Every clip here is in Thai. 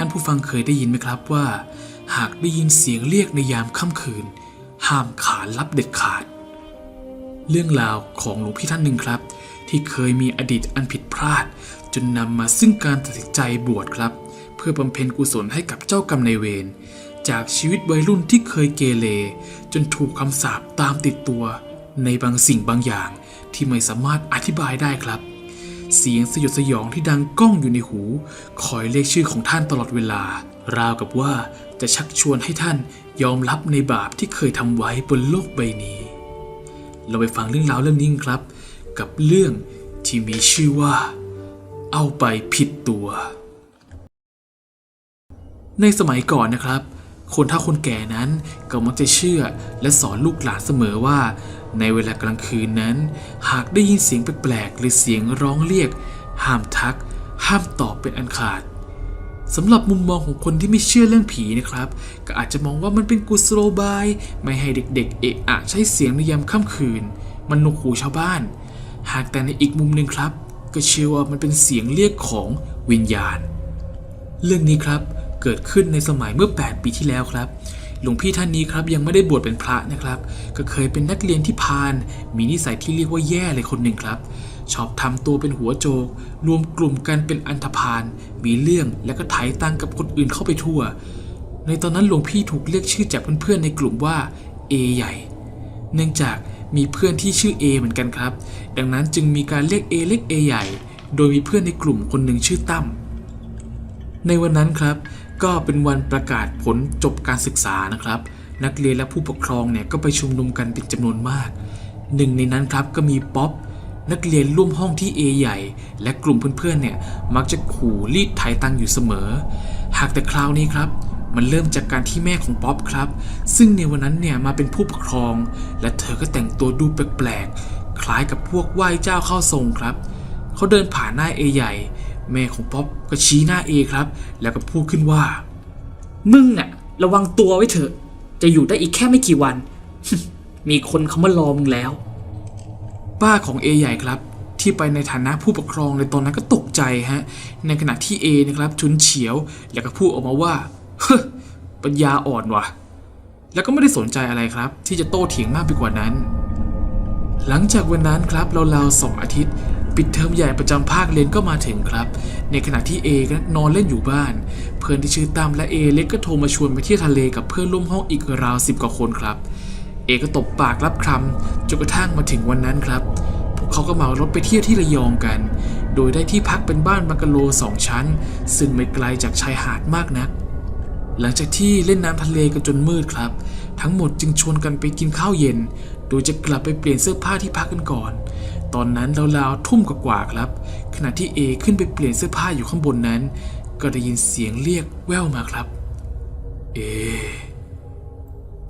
ท่านผู้ฟังเคยได้ยินไหมครับว่า หากได้ยินเสียงเรียกในยามค่ำคืน ห้ามขานรับเด็ดขาด เรื่องราวของหลวงพี่ท่านหนึ่งครับ ที่เคยมีอดีตอันผิดพลาด จนนำมาซึ่งการตัดสินใจบวชครับ เพื่อบำเพ็ญกุศลให้กับเจ้ากรรมนายเวรจากชีวิตวัยรุ่นที่เคยเกเรจนถูกคำสาปตามติดตัว ในบางสิ่งบางอย่างที่ไม่สามารถอธิบายได้ครับ เสียงสยดสยองที่ดังก้องอยู่ในหู คอยเรียกชื่อของท่านตลอดเวลา ราวกับว่าจะชักชวนให้ท่านยอมรับในบาปที่เคยทำไว้บนโลกใบนี้ เราไปฟังเรื่องราวเรื่องนี้ครับ กับเรื่องที่มีชื่อว่า เอาไปผิดตัว ในสมัยก่อนนะครับ คนเฒ่าคนแก่นั้นก็มักจะเชื่อและสอนลูกหลานเสมอว่า ในเวลากลางคืนนั้น หากได้ยินเสียงแปลกๆหรือเสียงร้องเรียก ห้ามทัก ห้ามตอบเป็นอันขาดสำหรับมุมมองของคนที่ไม่เชื่อเรื่องผีนะครับ ก็อาจจะมองว่ามันเป็นกุศโลบาย ไม่ให้เด็กๆ เอะอะใช้เสียงในยามค่ำคืน มันหนวกหูชาวบ้าน หากแต่ในอีกมุมหนึ่งครับ ก็เชื่อว่ามันเป็นเสียงเรียกของวิญญาณ เรื่องนี้ครับ เกิดขึ้นในสมัยเมื่อ 8 ปีที่แล้วครับ หลวงพี่ท่านนี้ครับยังไม่ได้บวชเป็นพระนะครับ ก็เคยเป็นนักเรียนที่พาลมีนิสัยที่เรียกว่าแย่เลยคนหนึ่งครับ ชอบทำตัวเป็นหัวโจก รวมกลุ่มกันเป็นอันธพาล มีเรื่องและก็ไถตังกับคนอื่นเข้าไปทั่ว ในตอนนั้นหลวงพี่ถูกเรียกชื่อจากเพื่อนๆในกลุ่มว่าเอใหญ่ เนื่องจากมีเพื่อนที่ชื่อ A เหมือนกันครับ ดังนั้นจึงมีการเรียก A เล็ก A ใหญ่ โดยมีเพื่อนในกลุ่มคนหนึ่งชื่อตั้ม ในวันนั้นครับ ก็เป็นวันประกาศผลจบการศึกษานะครับ นักเรียนและผู้ปกครองเนี่ยก็ไปชุมนุมกันเป็นจำนวนมาก หนึ่งในนั้นครับก็มีป๊อปนักเรียนร่วมห้องที่ A ใหญ่ และกลุ่มเพื่อนๆเนี่ยมักจะขู่รีดไถตังค์อยู่เสมอ หากแต่คราวนี้ครับ มันเริ่มจากการที่แม่ของป๊อปครับ ซึ่งในวันนั้นเนี่ยมาเป็นผู้ปกครอง และเธอก็แต่งตัวดูแปลกๆคล้ายกับพวกไหว้เจ้าเข้าทรงครับเขาเดินผ่านหน้าเอใหญ่ แม่ของป๊อปก็ชี้หน้าเอครับ แล้วก็พูดขึ้นว่า มึงน่ะระวังตัวไว้เถอะ จะอยู่ได้อีกแค่ไม่กี่วัน มีคนเขามารอมึงแล้ว ป้าของเอใหญ่ครับ ที่ไปในฐานะผู้ปกครองในตอนนั้นก็ตกใจฮะ ในขณะที่เอนะครับชุนเฉียว แล้วก็พูดออกมาว่า เฮ้ยปัญญาอ่อนว่ะ แล้วก็ไม่ได้สนใจอะไรครับ ที่จะโต้เถียงมากไปกว่านั้น หลังจากวันนั้นครับราวๆสองอาทิตย์ ปิดเทอมใหญ่ประจำภาคเรียนก็มาถึงครับ ในขณะที่เอก็นอนเล่นอยู่บ้าน เพื่อนที่ชื่อตั้มและเอเล็กก็โทรมาชวนไปเที่ยวทะเลกับเพื่อนร่วมห้องอีกราวสิบกว่าคนครับ เอก็ตบปากรับคำจนกระทั่งมาถึงวันนั้นครับ พวกเขาก็เหมารถไปเที่ยวที่ระยองกัน โดยได้ที่พักเป็นบ้านบังกะโลสองชั้น ซึ่งไม่ไกลจากชายหาดมากนัก หลังจากที่เล่นน้ำทะเลกันจนมืดครับ ทั้งหมดจึงชวนกันไปกินข้าวเย็น โดยจะกลับไปเปลี่ยนเสื้อผ้าที่พักกันก่อน ตอนนั้นราวๆทุ่มกว่าๆครับ ขณะที่เอขึ้นไปเปลี่ยนเสื้อผ้าอยู่ข้างบนนั้น ก็ได้ยินเสียงเรียกแว่วมาครับ เอ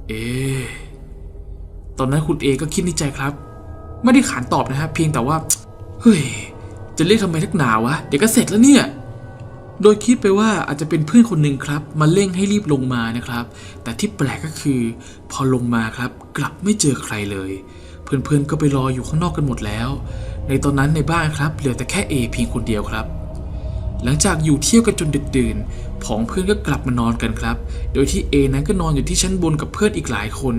เอ ตอนนั้นคุณเอก็คิดในใจครับ ไม่ได้ขานตอบนะครับเพียงแต่ว่า เฮ้ย จะเรียกทำไมทักหนาวะ เดี๋ยวก็เสร็จแล้วเนี่ยโดยคิดไปว่าอาจจะเป็นเพื่อนคนหนึ่งครับ มาเร่งให้รีบลงมานะครับ แต่ที่แปลกก็คือ พอลงมาครับ กลับไม่เจอใครเลย เพื่อนๆก็ไปรออยู่ข้างนอกกันหมดแล้ว ในตอนนั้นในบ้านครับเหลือแต่แค่เอเพียงคนเดียวครับ หลังจากอยู่เที่ยวกันจนดึกดื่นผองเพื่อนก็กลับมานอนกันครับ โดยที่เอนั้นก็นอนอยู่ที่ชั้นบนกับเพื่อนอีกหลายคน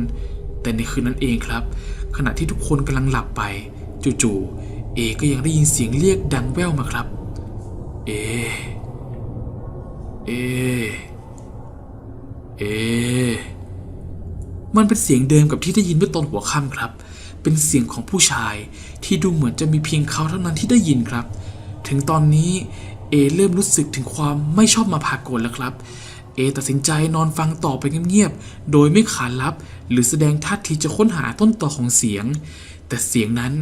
แต่ในคืนนั้นเองครับ ขณะที่ทุกคนกำลังหลับไป จู่ๆเอก็ยังได้ยินเสียงเรียกดังแว่วมาครับ เอ เอ เอ มันเป็นเสียงเดิมกับที่ได้ยินเมื่อตอนหัวค่ำครับ เป็นเสียงของผู้ชายที่ดูเหมือนจะมีเพียงเขาเท่านั้นที่ได้ยินครับ ถึงตอนนี้เอเริ่มรู้สึกถึงความไม่ชอบมาพากลแล้วครับ เอตัดสินใจนอนฟังต่อไปเงียบๆ โดยไม่ขานรับ หรือแสดงท่าทีจะค้นหาต้นต่อของเสียง แต่เสียงนั้น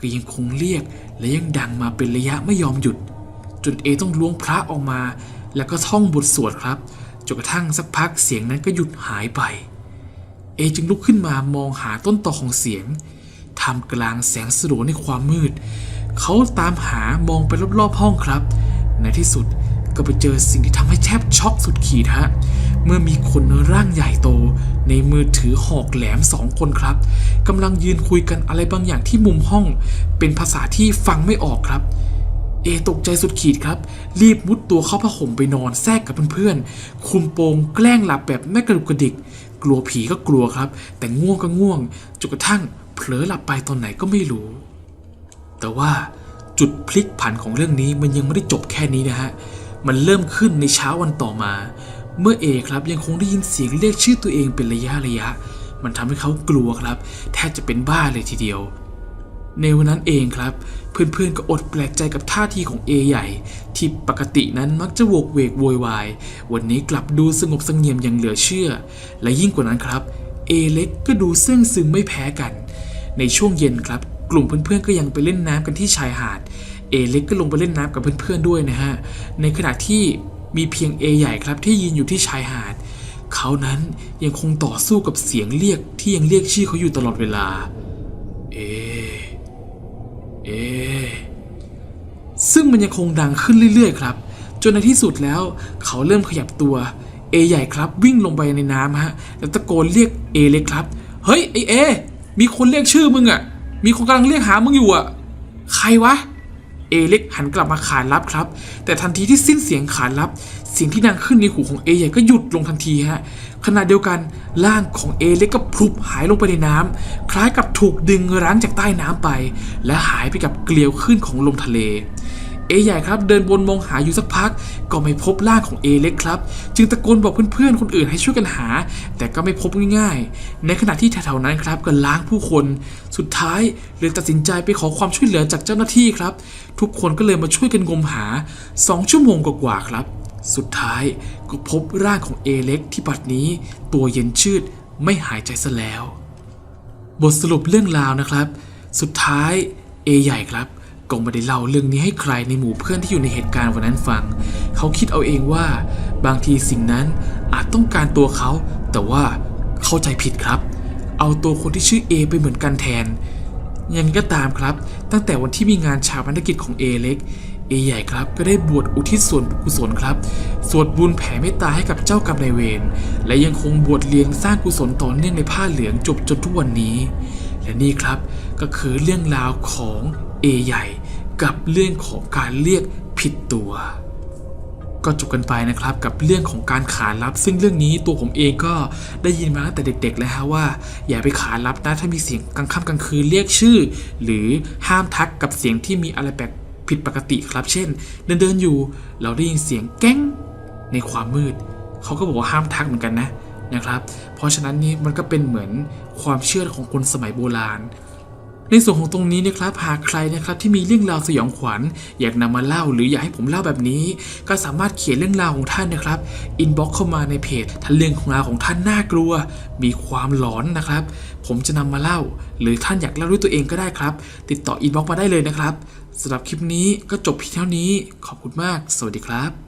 ก็ยังคงเรียกและยังดังมาเป็นระยะไม่ยอมหยุด จนเอต้องล้วงพระออกมา แล้วก็ท่องบทสวดครับจนกระทั่งสักพักเสียงนั้นก็หยุดหายไป เอจึงลุกขึ้นมามองหาต้นต่อของเสียง ท่ามกลางแสงสลัวในความมืด เขาตามหามองไปรอบๆห้องครับ ในที่สุดก็ไปเจอสิ่งที่ทำให้แทบช็อกสุดขีดฮะเมื่อมีคนร่างใหญ่โต ในมือถือหอกแหลมสองคนครับกำลังยืนคุยกันอะไรบางอย่างที่มุมห้อง เป็นภาษาที่ฟังไม่ออกครับ เอเอตกใจสุดขีดครับ รีบมุดตัวเข้าผ้าห่มไปนอนแทรกกับเพื่อนๆ คุมโปงแกล้งหลับแบบไม่กระดุกกระดิก กลัวผีก็กลัวครับ แต่ง่วงก็ง่วงจนกระทั่ง เผลอหลับไปตอนไหนก็ไม่รู้ แต่ว่าจุดพลิกผันของเรื่องนี้มันยังไม่ได้จบแค่นี้นะฮะ มันเริ่มขึ้นในเช้าวันต่อมา เมื่อเอครับยังคงได้ยินเสียงเรียกชื่อตัวเองเป็นระยะระยะ มันทำให้เขากลัวครับแทบจะเป็นบ้าเลยทีเดียว ในวันนั้นเองครับ เพื่อนๆก็อดแปลกใจกับท่าทีของเอใหญ่ ที่ปกตินั้นมักจะโวกเวกโวยวาย วันนี้กลับดูสงบสงเงียมอย่างเหลือเชื่อ และยิ่งกว่านั้นครับ เอเล็กก็ดูซึ่งซึมไม่แพ้กัน ในช่วงเย็นครับ กลุ่มเพื่อนๆก็ยังไปเล่นน้ำกันที่ชายหาด เอเล็กก็ลงไปเล่นน้ำกับเพื่อนๆด้วยนะฮะ ในขณะที่มีเพียงเอใหญ่ครับที่ยืนอยู่ที่ชายหาด เขานั้นยังคงต่อสู้กับเสียงเรียกที่ยังเรียกชื่อเขาอยู่ตลอดเวลา เอ เอ ซึ่งมันยังคงดังขึ้นเรื่อยๆ ครับ จนในที่สุดแล้ว เขาเริ่มขยับตัว เอใหญ่ครับวิ่งลงไปในน้ำฮะ แล้วตะโกนเรียกเอเล็กครับ เฮ้ยไอเอ มีคนเรียกชื่อมึงอะ่ะ มีคนกำลังเรียกหามึงอยู่อะ่ะ ใครวะ เอเล็กหันกลับมาขานรับครับ แต่ทันทีที่สิ้นเสียงขานรับ เสียงที่ดังขึ้นในหูของเอใหญ่ก็หยุดลงทันทีฮะ ขณะเดียวกันร่างของเอเล็กก็พลุบหายลงไปในน้ำคล้ายกับถูกดึงรั้งจากใต้น้ำไป และหายไปกับเกลียวขึ้นของลมทะเล เอใหญ่ครับเดินวนมองหาอยู่สักพัก ก็ไม่พบร่างของเอเล็กครับ จึงตะโกนบอกเพื่อนๆคนอื่นให้ช่วยกันหา แต่ก็ไม่พบง่ายๆ ในขณะที่แถวๆนั้นครับก็ล้างผู้คน สุดท้ายเลยตัดสินใจไปขอความช่วยเหลือจากเจ้าหน้าที่ครับ ทุกคนก็เลยมาช่วยกันงมหา 2 ชั่วโมงกว่าๆครับ สุดท้ายก็พบร่างของเอเล็กที่บัดนี้ ตัวเย็นชืดไม่หายใจซะแล้ว บทสรุปเรื่องราวนะครับ สุดท้ายเอใหญ่ครับ ก็ไม่ได้เล่าเรื่องนี้ให้ใครในหมู่เพื่อนที่อยู่ในเหตุการณ์วันนั้นฟัง เขาคิดเอาเองว่า บางทีสิ่งนั้นอาจต้องการตัวเขา แต่ว่าเข้าใจผิดครับ เอาตัวคนที่ชื่อเอไปเหมือนกันแทน ยังก็ตามครับ ตั้งแต่วันที่มีงานชาปนกิจของเอเล็กเอใหญ่ครับก็ได้บวชอุทิศส่วนกุศลครับสวดบุญแผ่เมตตาให้กับเจ้ากรรมนายเวรและยังคงบวชเรียนสร้างกุศลต่อเนื่องในผ้าเหลืองจบจนทุกวันนี้ และนี่ครับก็คือเรื่องราวของ เอใหญ่กับเรื่องของการเรียกผิดตัว ก็จบกันไปนะครับกับเรื่องของการขานรับ ซึ่งเรื่องนี้ตัวผมเองก็ได้ยินมาตั้งแต่เด็กๆแล้วฮะว่า อย่าไปขานรับนะถ้ามีเสียงกลางค่ำกลางคืนเรียกชื่อ หรือห้ามทักกับเสียงที่มีอะไรแปลกผิดปกติครับ เช่น เดินเดินๆอยู่เราได้ยินเสียงแก้งในความมืด เขาก็บอกว่าห้ามทักเหมือนกันนะนะครับ เพราะฉะนั้นนี่มันก็เป็นเหมือนความเชื่อของคนสมัยโบราณ ในส่วนของตรงนี้นะครับหากใครนะครับที่มีเรื่องราวสยองขวัญ อยากนำมาเล่าหรืออยากให้ผมเล่าแบบนี้ ก็สามารถเขียนเรื่องราวของท่านนะครับอินบ็อกเข้ามาในเพจถ้านเรื่องของราวของท่านน่ากลัว มีความหลอนนะครับ ผมจะนำมาเล่า หรือท่านอยากเล่าด้วยตัวเองก็ได้ครับ ติดต่ออินบ็อกมาได้เลยนะครับสำหรับคลิปนี้ก็จบเพียงเท่านี้ ขอบคุณมาก สวัสดีครับ